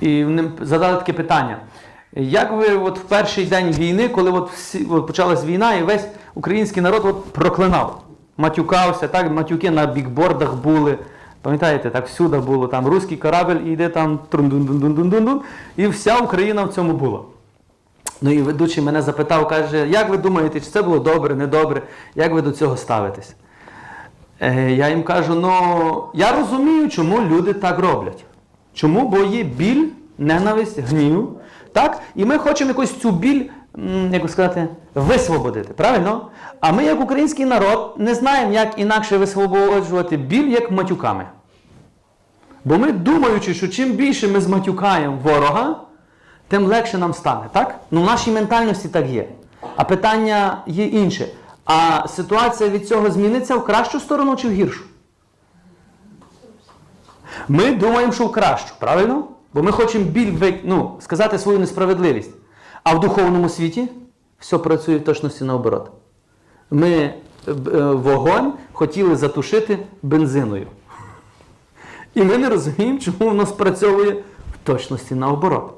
І вони задали таке питання. Як ви от в перший день війни, коли от всі, от почалась війна, і весь український народ от проклинав, матюкався, так, матюки на бікбордах були. Пам'ятаєте, так всюди було, там руський корабель і йде там трун-дун-дун-дун-дун-дун, і вся Україна в цьому була. Ну і ведучий мене запитав, каже, як ви думаєте, чи це було добре, недобре, як ви до цього ставитесь? Е, я їм кажу, ну я розумію, чому люди так роблять. Чому? Бо є біль, ненависть, гнів. Так? І ми хочемо якось цю біль, як сказати, висвободити. Правильно? А ми, як український народ, не знаємо, як інакше висвободжувати біль, як матюками. Бо ми думаючи, що чим більше ми зматюкаємо ворога, тим легше нам стане, так? Ну в нашій ментальності так є. А питання є інше. А ситуація від цього зміниться в кращу сторону чи в гіршу? Ми думаємо, що в кращу, правильно? Бо ми хочемо біль ну, сказати свою несправедливість. А в духовному світі все працює в точності наоборот. Ми е, е, вогонь хотіли затушити бензиною. І ми не розуміємо, чому воно спрацьовує в точності наоборот.